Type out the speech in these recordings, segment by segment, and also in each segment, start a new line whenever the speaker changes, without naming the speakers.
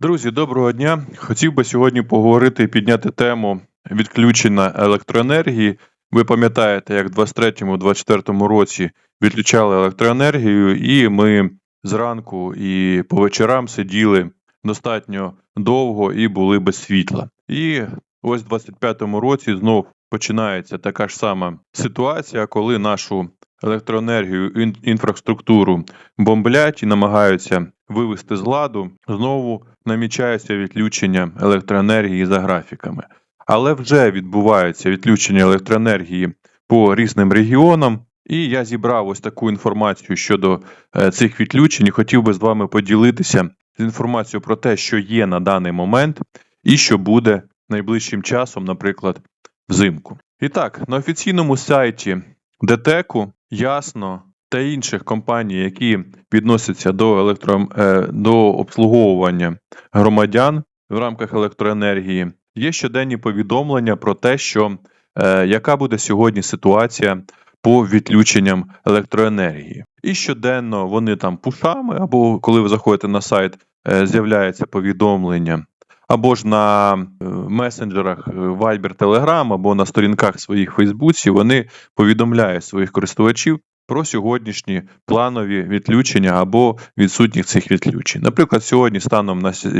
Друзі, доброго дня. Хотів би сьогодні поговорити і підняти тему відключення електроенергії. Ви пам'ятаєте, як в 23-24 році відключали електроенергію, і ми зранку і по вечорам сиділи достатньо довго і були без світла. І ось в 25-му році знов починається така ж сама ситуація, коли нашу електроенергію ін- інфраструктуру бомблять і намагаються вивести з ладу. Знову намічається відключення електроенергії за графіками. Але вже відбувається відключення електроенергії по різним регіонам. І я зібрав ось таку інформацію щодо е, цих відключень. і Хотів би з вами поділитися з інформацією про те, що є на даний момент, і що буде найближчим часом, наприклад, взимку. І так, на офіційному сайті ДТЕКу ясно та інших компаній, які відносяться до електро, е, до обслуговування громадян в рамках електроенергії, є щоденні повідомлення про те, що е, яка буде сьогодні ситуація по відключенням електроенергії. І щоденно вони там пушами, або коли ви заходите на сайт, е, з'являється повідомлення. Або ж на е, месенджерах е, Viber, Telegram, або на сторінках своїх Фейсбуці вони повідомляють своїх користувачів про сьогоднішні планові відключення або відсутніх цих відключень. Наприклад, сьогодні, станом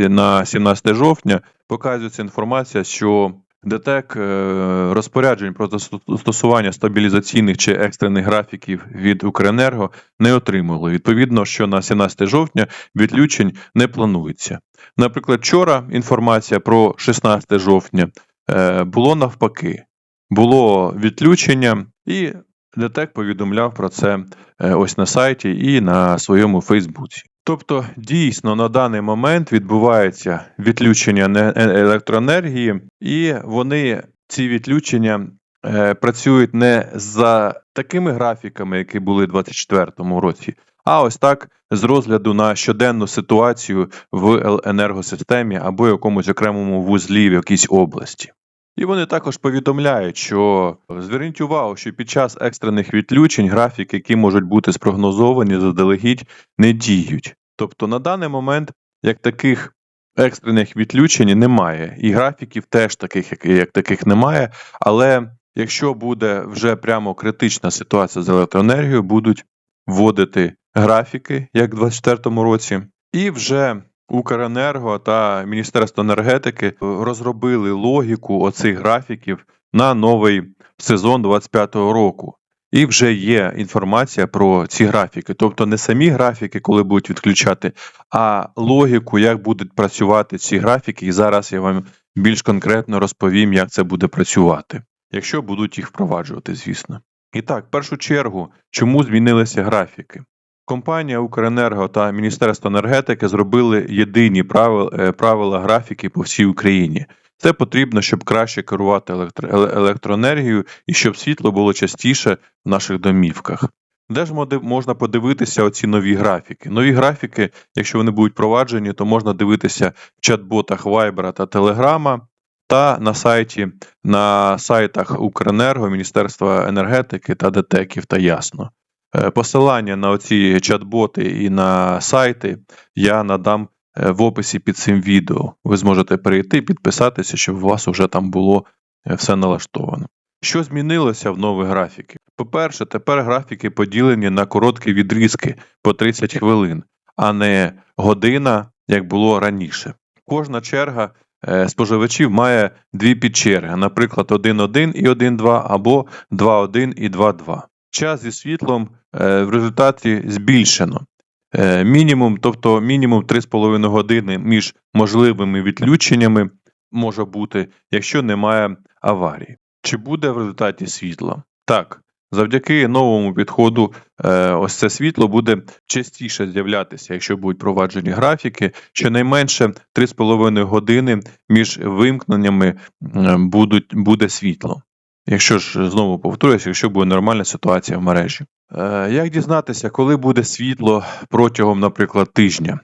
на 17 жовтня, показується інформація, що ДТЕК е, розпоряджень про застосування стабілізаційних чи екстрених графіків від Укренерго не отримали. Відповідно, що на 17 жовтня відключень не планується. Наприклад, вчора інформація про 16 жовтня е, було навпаки. Було відключення, і ДТЕК повідомляв про це е, ось на сайті і на своєму Фейсбуці. Тобто, дійсно на даний момент відбувається відключення е- електроенергії, і вони ці відключення е, працюють не за такими графіками, які були у 2024 році, а ось так з розгляду на щоденну ситуацію в енергосистемі або якомусь окремому вузлі в якійсь області. І вони також повідомляють, що зверніть увагу, що під час екстрених відключень графіки, які можуть бути спрогнозовані заздалегідь, не діють. Тобто на даний момент як таких екстрених відключень немає, і графіків теж таких, як, як таких немає. Але якщо буде вже прямо критична ситуація з електроенергією, будуть вводити графіки, як в 2024 році, і вже Укренерго та Міністерство енергетики розробили логіку оцих графіків на новий сезон 25-го року. І вже є інформація про ці графіки. Тобто не самі графіки, коли будуть відключати, а логіку, як будуть працювати ці графіки. І зараз я вам більш конкретно розповім, як це буде працювати, якщо будуть їх впроваджувати, звісно. І так, в першу чергу, чому змінилися графіки? Компанія Укренерго та Міністерство енергетики зробили єдині правила, е, правила графіки по всій Україні. Це потрібно, щоб краще керувати електро- електроенергією і щоб світло було частіше в наших домівках. Де ж можна подивитися оці нові графіки? Нові графіки, якщо вони будуть впроваджені, то можна дивитися в чат-ботах Viber та Telegram та на сайті на сайтах Укренерго, Міністерства енергетики та ДТЕКів та Ясно. Е, Посилання на оці чат-боти і на сайти я надам е, в описі під цим відео. Ви зможете перейти, підписатися, щоб у вас вже там було е, все налаштовано. Що змінилося в нові графіки? По-перше, тепер графіки поділені на короткі відрізки по 30 хвилин, а не година, як було раніше. Кожна черга споживачів має дві підчерги, наприклад, 1.1 і 1.2 або 2.1 і 2.2. Час зі світлом е, в результаті збільшено. Е, Мінімум, тобто мінімум 3,5 години між можливими відключеннями може бути, якщо немає аварії. Чи буде в результаті світло? Так, завдяки новому підходу, е, ось це світло буде частіше з'являтися, якщо будуть проваджені графіки. Щонайменше 3,5 години між вимкненнями будуть, буде світло. Якщо ж знову повторюся, якщо буде нормальна ситуація в мережі. Е, Як дізнатися, коли буде світло протягом, наприклад, тижня?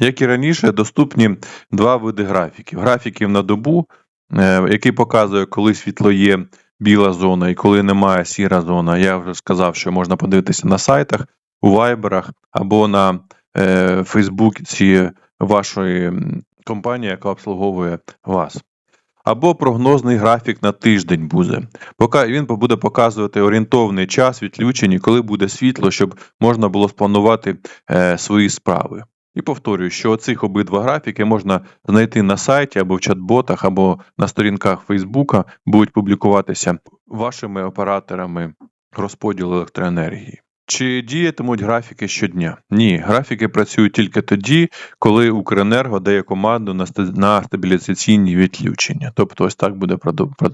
Як і раніше, доступні два види графіків: графіків на добу, е, який показує, коли світло є біла зона і коли немає сіра зона. Я вже сказав, що можна подивитися на сайтах, у вайберах або на е, Фейсбуці вашої м, компанія, яка обслуговує вас. Або прогнозний графік на тиждень буде. Поки він буде показувати орієнтовний час відключення, коли буде світло, щоб можна було спланувати е, свої справи. І повторюю, що оцих обидва графіки можна знайти на сайті або в чат-ботах, або на сторінках Фейсбука будуть публікуватися вашими операторами розподілу електроенергії. Чи діятимуть графіки щодня? Ні, графіки працюють тільки тоді, коли Укренерго дає команду на ста- на стабілізаційні відключення. Тобто ось так буде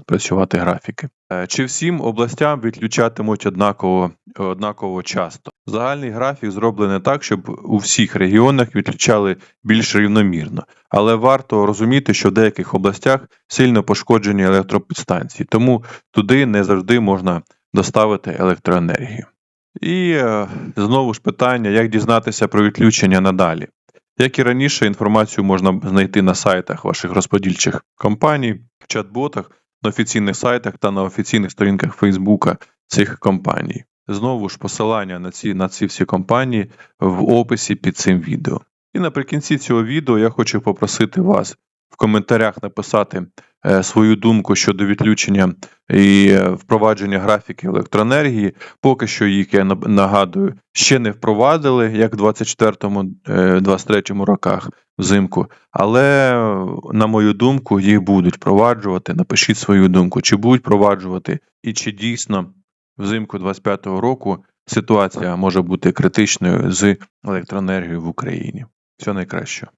працювати графіки. Е, Чи всім областям відключатимуть однаково, однаково часто? Загальний графік зроблений так, щоб у всіх регіонах відключали більш рівномірно. Але варто розуміти, що в деяких областях сильно пошкоджені електропідстанції, тому туди не завжди можна доставити електроенергію. І е, знову ж питання, як дізнатися про відключення надалі. Як і раніше, інформацію можна знайти на сайтах ваших розподільчих компаній, в чат-ботах, на офіційних сайтах та на офіційних сторінках Фейсбука цих компаній. Знову ж посилання на ці, на ці всі компанії в описі під цим відео. І наприкінці цього відео я хочу попросити вас в коментарях написати е, свою думку щодо відключення і е, впровадження графіків електроенергії. Поки що їх, я нагадую, ще не впровадили, як в 24-23 роках взимку. Але, е, на мою думку, їх будуть впроваджувати. Напишіть свою думку, чи будуть впроваджувати, і чи дійсно взимку 25-го року ситуація може бути критичною з електроенергією в Україні. Всього найкращого.